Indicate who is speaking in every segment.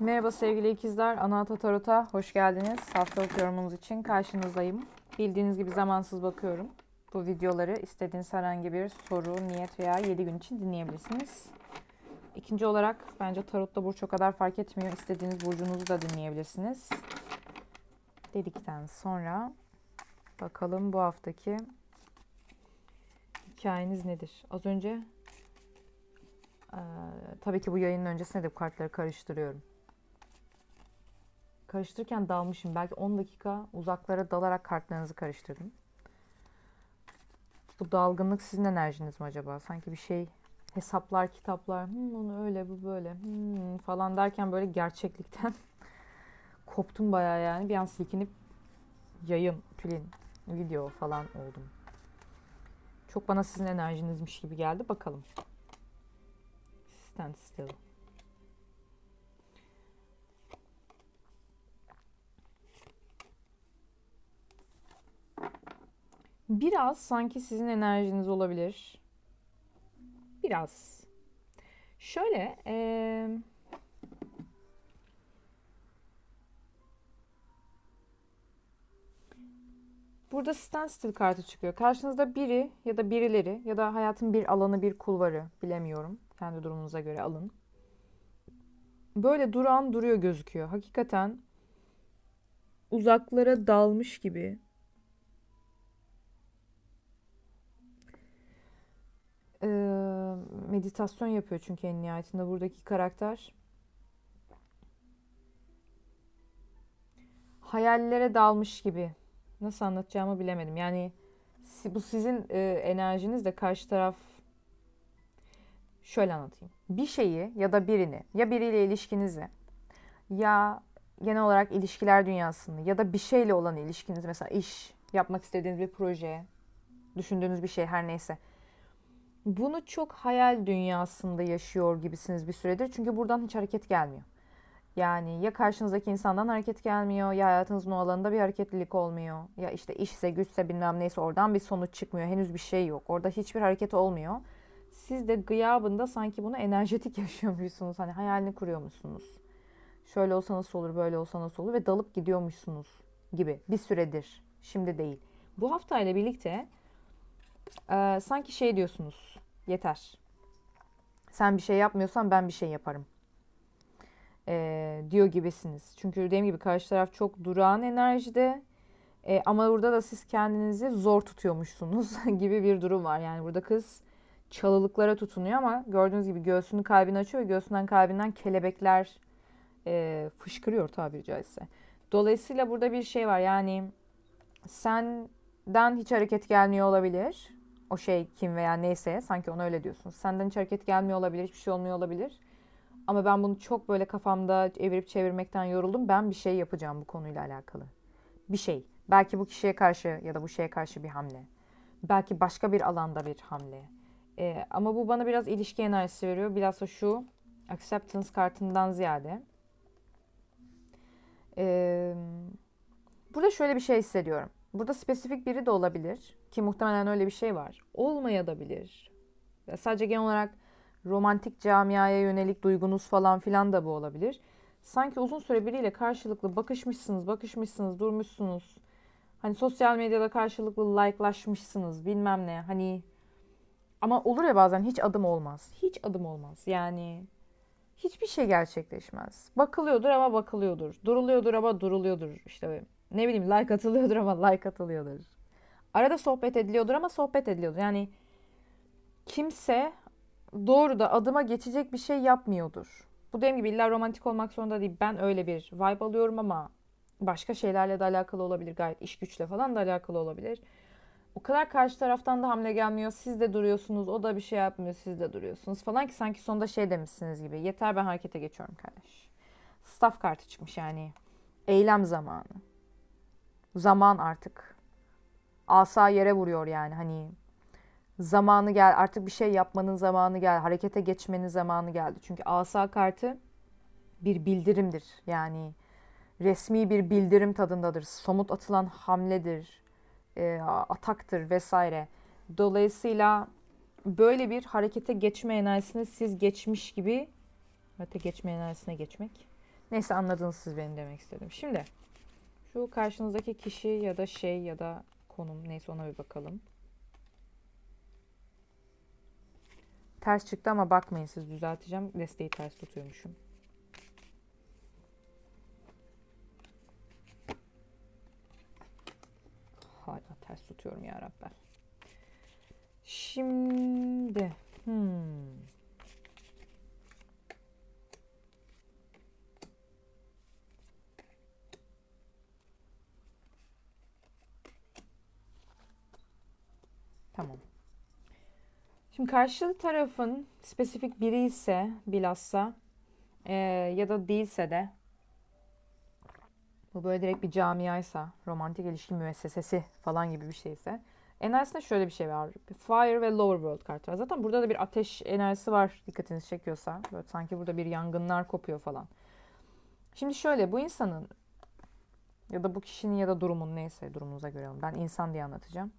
Speaker 1: Merhaba sevgili ikizler. Anahata Tarot'a hoş geldiniz. Haftalık yorumunuz için karşınızdayım. Bildiğiniz gibi zamansız bakıyorum. Bu videoları istediğiniz herhangi bir soru, niyet veya 7 gün için dinleyebilirsiniz. İkinci olarak bence Tarot'ta burç o kadar fark etmiyor. İstediğiniz burcunuzu da dinleyebilirsiniz. Dedikten sonra bakalım bu haftaki hikayeniz nedir? Az önce ee, tabii ki bu yayının öncesinde de bu kartları karıştırıyorum. Karıştırırken dalmışım. Belki 10 dakika uzaklara dalarak kartlarınızı karıştırdım. Bu dalgınlık sizin enerjiniz mi acaba? Sanki bir şey hesaplar, kitaplar, hmm, onu öyle bu böyle hmm, falan derken böyle gerçeklikten koptum bayağı yani. Bir an silkinip yayın, tülin, video falan oldum. Çok bana sizin enerjinizmiş gibi geldi. Bakalım. Stand still. Biraz sanki sizin enerjiniz olabilir. Biraz. Şöyle, eee Burada standstill kartı çıkıyor. Karşınızda biri ya da birileri ya da hayatın bir alanı, bir kulvarı bilemiyorum. Kendi durumunuza göre alın. Böyle duran duruyor gözüküyor. Hakikaten uzaklara dalmış gibi. Ee, meditasyon yapıyor çünkü en nihayetinde buradaki karakter. Hayallere dalmış gibi. Nasıl anlatacağımı bilemedim. Yani bu sizin e, enerjiniz de karşı taraf şöyle anlatayım. Bir şeyi ya da birini ya biriyle ilişkinizi ya genel olarak ilişkiler dünyasını ya da bir şeyle olan ilişkiniz mesela iş, yapmak istediğiniz bir proje, düşündüğünüz bir şey her neyse. Bunu çok hayal dünyasında yaşıyor gibisiniz bir süredir. Çünkü buradan hiç hareket gelmiyor. Yani ya karşınızdaki insandan hareket gelmiyor ya hayatınızın o alanında bir hareketlilik olmuyor. Ya işte işse güçse bilmem neyse oradan bir sonuç çıkmıyor. Henüz bir şey yok. Orada hiçbir hareket olmuyor. Siz de gıyabında sanki bunu enerjetik yaşıyormuşsunuz. Hani hayalini kuruyormuşsunuz. Şöyle olsa nasıl olur, böyle olsa nasıl olur ve dalıp gidiyormuşsunuz gibi bir süredir. Şimdi değil. Bu haftayla birlikte e, sanki şey diyorsunuz. Yeter. Sen bir şey yapmıyorsan ben bir şey yaparım e, diyor gibisiniz. Çünkü dediğim gibi karşı taraf çok durağan enerjide e, ama burada da siz kendinizi zor tutuyormuşsunuz gibi bir durum var. Yani burada kız çalılıklara tutunuyor ama gördüğünüz gibi göğsünü kalbini açıyor ve göğsünden kalbinden kelebekler e, fışkırıyor tabiri caizse. Dolayısıyla burada bir şey var yani senden hiç hareket gelmiyor olabilir. O şey kim veya neyse sanki ona öyle diyorsunuz. Senden hiç hareket gelmiyor olabilir, hiçbir şey olmuyor olabilir. Ama ben bunu çok böyle kafamda evirip çevirmekten yoruldum. Ben bir şey yapacağım bu konuyla alakalı. Bir şey. Belki bu kişiye karşı ya da bu şeye karşı bir hamle. Belki başka bir alanda bir hamle. Ee, ama bu bana biraz ilişki enerjisi veriyor. Biraz da şu acceptance kartından ziyade. Ee, burada şöyle bir şey hissediyorum. Burada spesifik biri de olabilir. Ki muhtemelen öyle bir şey var. Olmaya da bilir. Sadece genel olarak romantik camiaya yönelik duygunuz falan filan da bu olabilir. Sanki uzun süre biriyle karşılıklı bakışmışsınız, bakışmışsınız, durmuşsunuz. Hani sosyal medyada karşılıklı like'laşmışsınız bilmem ne. Hani ama olur ya bazen hiç adım olmaz. Hiç adım olmaz. Yani hiçbir şey gerçekleşmez. Bakılıyordur ama bakılıyordur. Duruluyordur ama duruluyordur. İşte ne bileyim like atılıyordur ama like atılıyordur. Arada sohbet ediliyordur ama sohbet ediliyordur. Yani kimse doğru da adıma geçecek bir şey yapmıyordur. Bu dediğim gibi illa romantik olmak zorunda değil. Ben öyle bir vibe alıyorum ama başka şeylerle de alakalı olabilir. Gayet iş güçle falan da alakalı olabilir. O kadar karşı taraftan da hamle gelmiyor. Siz de duruyorsunuz. O da bir şey yapmıyor. Siz de duruyorsunuz falan ki sanki sonunda şey demişsiniz gibi. Yeter ben harekete geçiyorum kardeş. Staff kartı çıkmış yani. Eylem zamanı. Zaman artık. Asa yere vuruyor yani. Hani zamanı gel artık bir şey yapmanın zamanı gel harekete geçmenin zamanı geldi. Çünkü asa kartı bir bildirimdir. Yani resmi bir bildirim tadındadır. Somut atılan hamledir, e, ataktır vesaire. Dolayısıyla böyle bir harekete geçme enerjisini siz geçmiş gibi harekete geçme enerjisine geçmek Neyse anladınız siz benim demek istedim. Şimdi şu karşınızdaki kişi ya da şey ya da konum neyse ona bir bakalım. Ters çıktı ama bakmayın siz düzelteceğim. Desteği ters tutuyormuşum. Hala ters tutuyorum ya Rabbel. Şimdi hmm. Tamam. Şimdi karşı tarafın spesifik biri ise bilhassa e, ya da değilse de bu böyle direkt bir camiaysa, romantik ilişki müessesesi falan gibi bir şeyse enerjisinde şöyle bir şey var. Fire ve Lower World kartı var. Zaten burada da bir ateş enerjisi var dikkatinizi çekiyorsa. Böyle sanki burada bir yangınlar kopuyor falan. Şimdi şöyle bu insanın ya da bu kişinin ya da durumun neyse durumunuza göre. Ben insan diye anlatacağım.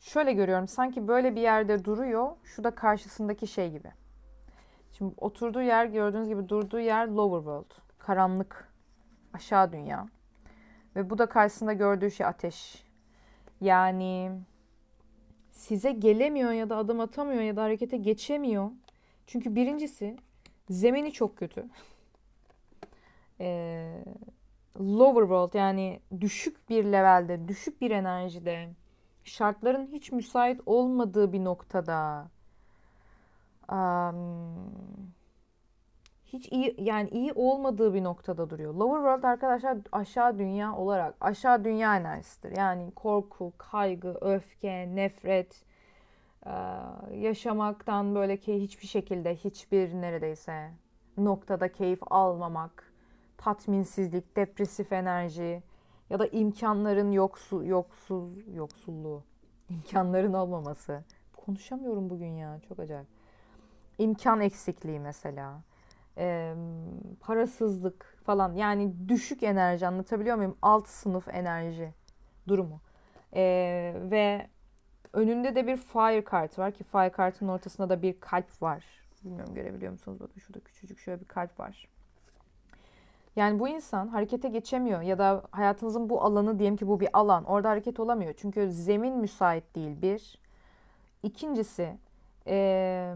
Speaker 1: Şöyle görüyorum sanki böyle bir yerde duruyor. Şu da karşısındaki şey gibi. Şimdi oturduğu yer gördüğünüz gibi durduğu yer lower world. Karanlık. Aşağı dünya. Ve bu da karşısında gördüğü şey ateş. Yani size gelemiyor ya da adım atamıyor ya da harekete geçemiyor. Çünkü birincisi zemini çok kötü. Ee, lower world yani düşük bir levelde, düşük bir enerjide şartların hiç müsait olmadığı bir noktada um, hiç iyi yani iyi olmadığı bir noktada duruyor. Lower World arkadaşlar aşağı dünya olarak aşağı dünya enerjisidir. Yani korku, kaygı, öfke, nefret, yaşamaktan böyle ki hiçbir şekilde hiçbir neredeyse noktada keyif almamak, tatminsizlik, depresif enerji, ya da imkanların yoksu, yoksuz, yoksulluğu, imkanların olmaması. Konuşamıyorum bugün ya, çok acayip. İmkan eksikliği mesela, ee, parasızlık falan yani düşük enerji anlatabiliyor muyum? Alt sınıf enerji durumu. Ee, ve önünde de bir fire kart var ki fire kartın ortasında da bir kalp var. Bilmiyorum görebiliyor musunuz? Bakın şurada küçücük şöyle bir kalp var. Yani bu insan harekete geçemiyor ya da hayatınızın bu alanı diyelim ki bu bir alan. Orada hareket olamıyor. Çünkü zemin müsait değil bir. İkincisi ee,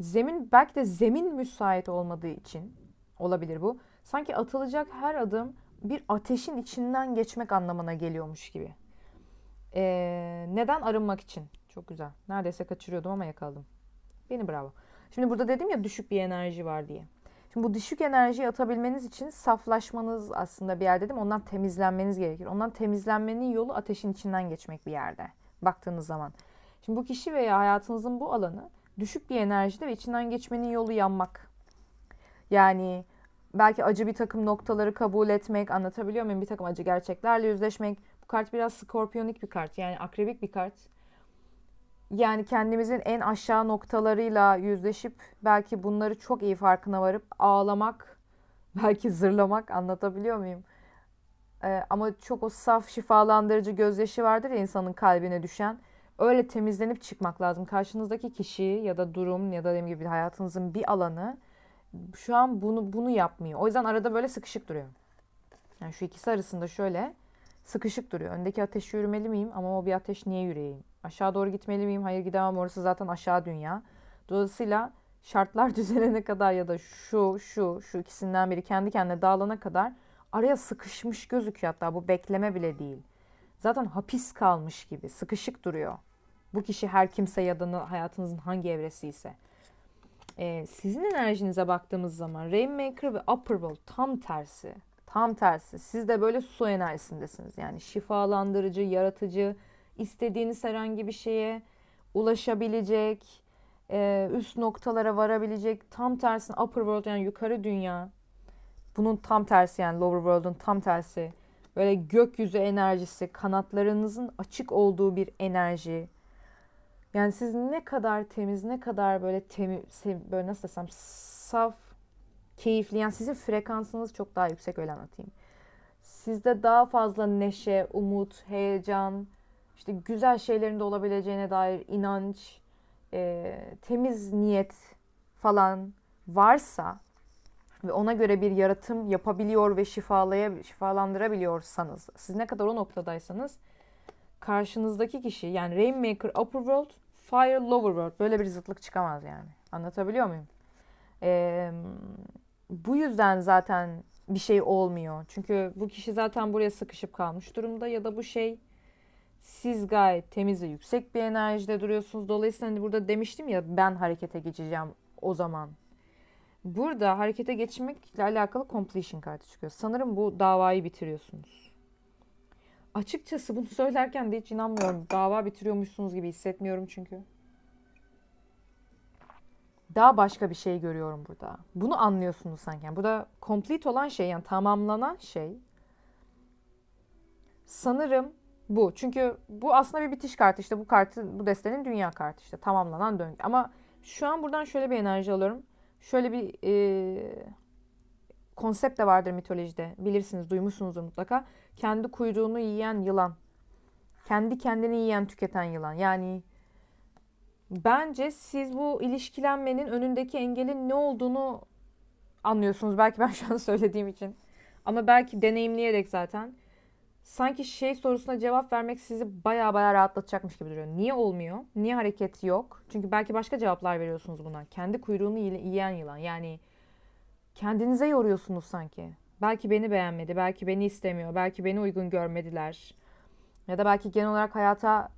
Speaker 1: zemin belki de zemin müsait olmadığı için olabilir bu. Sanki atılacak her adım bir ateşin içinden geçmek anlamına geliyormuş gibi. Ee, neden arınmak için? Çok güzel. Neredeyse kaçırıyordum ama yakaladım. Beni bravo. Şimdi burada dedim ya düşük bir enerji var diye. Şimdi bu düşük enerjiyi atabilmeniz için saflaşmanız aslında bir yer dedim. Ondan temizlenmeniz gerekir. Ondan temizlenmenin yolu ateşin içinden geçmek bir yerde. Baktığınız zaman. Şimdi bu kişi veya hayatınızın bu alanı düşük bir enerjide ve içinden geçmenin yolu yanmak. Yani belki acı bir takım noktaları kabul etmek, anlatabiliyor muyum? Bir takım acı gerçeklerle yüzleşmek. Bu kart biraz skorpiyonik bir kart. Yani akrebik bir kart yani kendimizin en aşağı noktalarıyla yüzleşip belki bunları çok iyi farkına varıp ağlamak, belki zırlamak anlatabiliyor muyum? Ee, ama çok o saf şifalandırıcı gözyaşı vardır ya insanın kalbine düşen. Öyle temizlenip çıkmak lazım. Karşınızdaki kişi ya da durum ya da dediğim gibi hayatınızın bir alanı şu an bunu bunu yapmıyor. O yüzden arada böyle sıkışık duruyor. Yani şu ikisi arasında şöyle sıkışık duruyor. Öndeki ateş yürümeli miyim? Ama o bir ateş niye yürüyeyim? Aşağı doğru gitmeli miyim? Hayır gidemem. Orası zaten aşağı dünya. Dolayısıyla şartlar düzelene kadar ya da şu, şu, şu ikisinden biri kendi kendine dağılana kadar araya sıkışmış gözüküyor hatta bu bekleme bile değil. Zaten hapis kalmış gibi sıkışık duruyor. Bu kişi her kimse ya da hayatınızın hangi evresi ise. Ee, sizin enerjinize baktığımız zaman Rainmaker ve Upperworld tam tersi. Tam tersi. Siz de böyle su enerjisindesiniz. Yani şifalandırıcı, yaratıcı, istediğiniz herhangi bir şeye ulaşabilecek, e, üst noktalara varabilecek, tam tersine upper world yani yukarı dünya. Bunun tam tersi yani lower world'un tam tersi. Böyle gökyüzü enerjisi, kanatlarınızın açık olduğu bir enerji. Yani siz ne kadar temiz, ne kadar böyle temiz, böyle nasıl desem saf, keyifli. Yani sizin frekansınız çok daha yüksek öyle anlatayım. Sizde daha fazla neşe, umut, heyecan, işte güzel şeylerin de olabileceğine dair inanç, e, temiz niyet falan varsa ve ona göre bir yaratım yapabiliyor ve şifalaya şifalandırabiliyorsanız, siz ne kadar o noktadaysanız karşınızdaki kişi yani Rainmaker Upper World, Fire Lower World böyle bir zıtlık çıkamaz yani. Anlatabiliyor muyum? Ee, bu yüzden zaten bir şey olmuyor. Çünkü bu kişi zaten buraya sıkışıp kalmış durumda ya da bu şey siz gayet temiz ve yüksek bir enerjide duruyorsunuz. Dolayısıyla hani burada demiştim ya ben harekete geçeceğim o zaman. Burada harekete geçmekle alakalı completion kartı çıkıyor. Sanırım bu davayı bitiriyorsunuz. Açıkçası bunu söylerken de hiç inanmıyorum. Dava bitiriyormuşsunuz gibi hissetmiyorum çünkü. Daha başka bir şey görüyorum burada. Bunu anlıyorsunuz sanki. Yani burada complete olan şey yani tamamlanan şey sanırım bu. Çünkü bu aslında bir bitiş kartı. İşte bu kartı bu destenin dünya kartı işte tamamlanan döngü. Ama şu an buradan şöyle bir enerji alıyorum. Şöyle bir e, konsept de vardır mitolojide. Bilirsiniz, duymuşsunuzdur mutlaka. Kendi kuyruğunu yiyen yılan. Kendi kendini yiyen, tüketen yılan. Yani bence siz bu ilişkilenmenin önündeki engelin ne olduğunu anlıyorsunuz. Belki ben şu an söylediğim için. Ama belki deneyimleyerek zaten. Sanki şey sorusuna cevap vermek sizi baya baya rahatlatacakmış gibi duruyor. Niye olmuyor? Niye hareket yok? Çünkü belki başka cevaplar veriyorsunuz buna. Kendi kuyruğunu yiyen yılan. Yani kendinize yoruyorsunuz sanki. Belki beni beğenmedi, belki beni istemiyor, belki beni uygun görmediler. Ya da belki genel olarak hayata,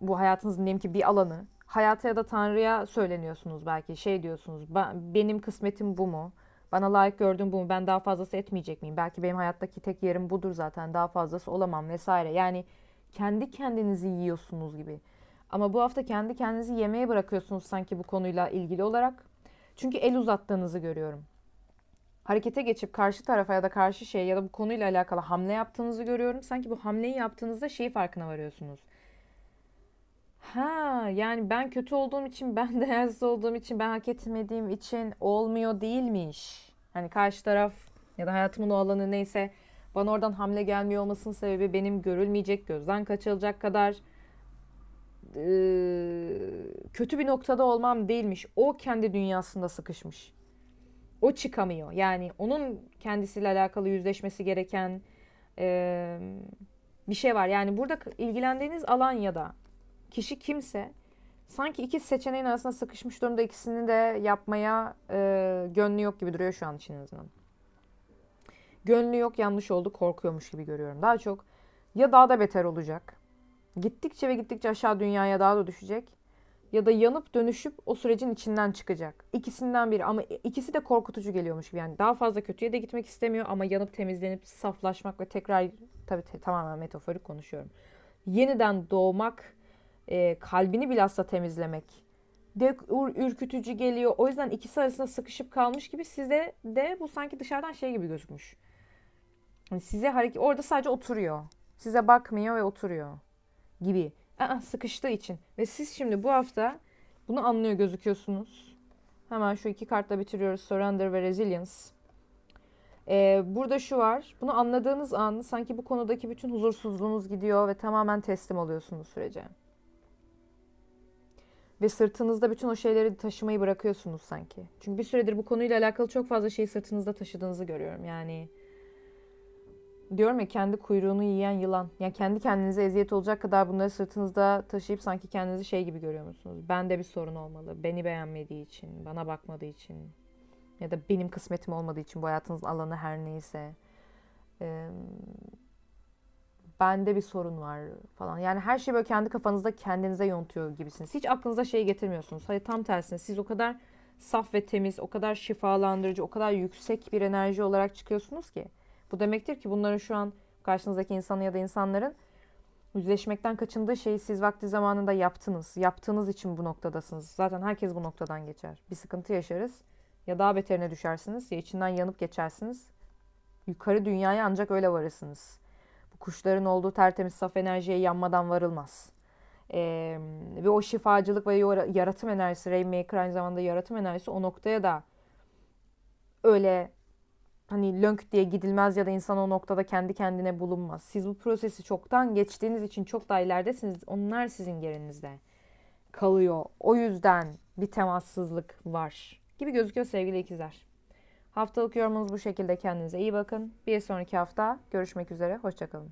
Speaker 1: bu hayatınızın diyelim ki bir alanı, hayata ya da Tanrı'ya söyleniyorsunuz belki. Şey diyorsunuz, ben, benim kısmetim bu mu? Bana layık gördüğüm bu mu? Ben daha fazlası etmeyecek miyim? Belki benim hayattaki tek yerim budur zaten. Daha fazlası olamam vesaire. Yani kendi kendinizi yiyorsunuz gibi. Ama bu hafta kendi kendinizi yemeye bırakıyorsunuz sanki bu konuyla ilgili olarak. Çünkü el uzattığınızı görüyorum harekete geçip karşı tarafa ya da karşı şey ya da bu konuyla alakalı hamle yaptığınızı görüyorum. Sanki bu hamleyi yaptığınızda şey farkına varıyorsunuz. Ha yani ben kötü olduğum için, ben değersiz olduğum için, ben hak etmediğim için olmuyor değilmiş. Hani karşı taraf ya da hayatımın o alanı neyse bana oradan hamle gelmiyor olmasının sebebi benim görülmeyecek, gözden kaçırılacak kadar e, kötü bir noktada olmam değilmiş. O kendi dünyasında sıkışmış o çıkamıyor. Yani onun kendisiyle alakalı yüzleşmesi gereken e, bir şey var. Yani burada ilgilendiğiniz alan ya da kişi kimse sanki iki seçeneğin arasında sıkışmış durumda ikisini de yapmaya e, gönlü yok gibi duruyor şu an için azından. Gönlü yok yanlış oldu korkuyormuş gibi görüyorum. Daha çok ya daha da beter olacak. Gittikçe ve gittikçe aşağı dünyaya daha da düşecek ya da yanıp dönüşüp o sürecin içinden çıkacak. İkisinden biri ama ikisi de korkutucu geliyormuş gibi. Yani daha fazla kötüye de gitmek istemiyor ama yanıp temizlenip saflaşmak ve tekrar tabii tamamen metaforik konuşuyorum. Yeniden doğmak, e, kalbini bilhassa temizlemek de ürkütücü geliyor. O yüzden ikisi arasında sıkışıp kalmış gibi size de bu sanki dışarıdan şey gibi gözükmüş. Yani size hareket orada sadece oturuyor. Size bakmıyor ve oturuyor gibi. Aa, sıkıştığı için. Ve siz şimdi bu hafta bunu anlıyor gözüküyorsunuz. Hemen şu iki kartla bitiriyoruz. Surrender ve Resilience. Ee, burada şu var. Bunu anladığınız an sanki bu konudaki bütün huzursuzluğunuz gidiyor ve tamamen teslim oluyorsunuz sürece. Ve sırtınızda bütün o şeyleri taşımayı bırakıyorsunuz sanki. Çünkü bir süredir bu konuyla alakalı çok fazla şeyi sırtınızda taşıdığınızı görüyorum. Yani diyorum ya kendi kuyruğunu yiyen yılan. Yani kendi kendinize eziyet olacak kadar bunları sırtınızda taşıyıp sanki kendinizi şey gibi görüyor musunuz? Bende bir sorun olmalı. Beni beğenmediği için, bana bakmadığı için ya da benim kısmetim olmadığı için bu hayatınızın alanı her neyse. Ee, bende bir sorun var falan. Yani her şey böyle kendi kafanızda kendinize yontuyor gibisiniz. Hiç aklınıza şey getirmiyorsunuz. Hayır tam tersine siz o kadar saf ve temiz, o kadar şifalandırıcı, o kadar yüksek bir enerji olarak çıkıyorsunuz ki bu demektir ki bunların şu an karşınızdaki insanı ya da insanların yüzleşmekten kaçındığı şeyi siz vakti zamanında yaptınız. Yaptığınız için bu noktadasınız. Zaten herkes bu noktadan geçer. Bir sıkıntı yaşarız. Ya daha beterine düşersiniz ya içinden yanıp geçersiniz. Yukarı dünyaya ancak öyle varırsınız. Kuşların olduğu tertemiz saf enerjiye yanmadan varılmaz. Ee, ve o şifacılık ve yaratım enerjisi, Rainmaker aynı zamanda yaratım enerjisi o noktaya da öyle hani lönk diye gidilmez ya da insan o noktada kendi kendine bulunmaz. Siz bu prosesi çoktan geçtiğiniz için çok daha ileridesiniz. Onlar sizin yerinizde kalıyor. O yüzden bir temassızlık var gibi gözüküyor sevgili ikizler. Haftalık yorumunuz bu şekilde. Kendinize iyi bakın. Bir sonraki hafta görüşmek üzere. Hoşçakalın.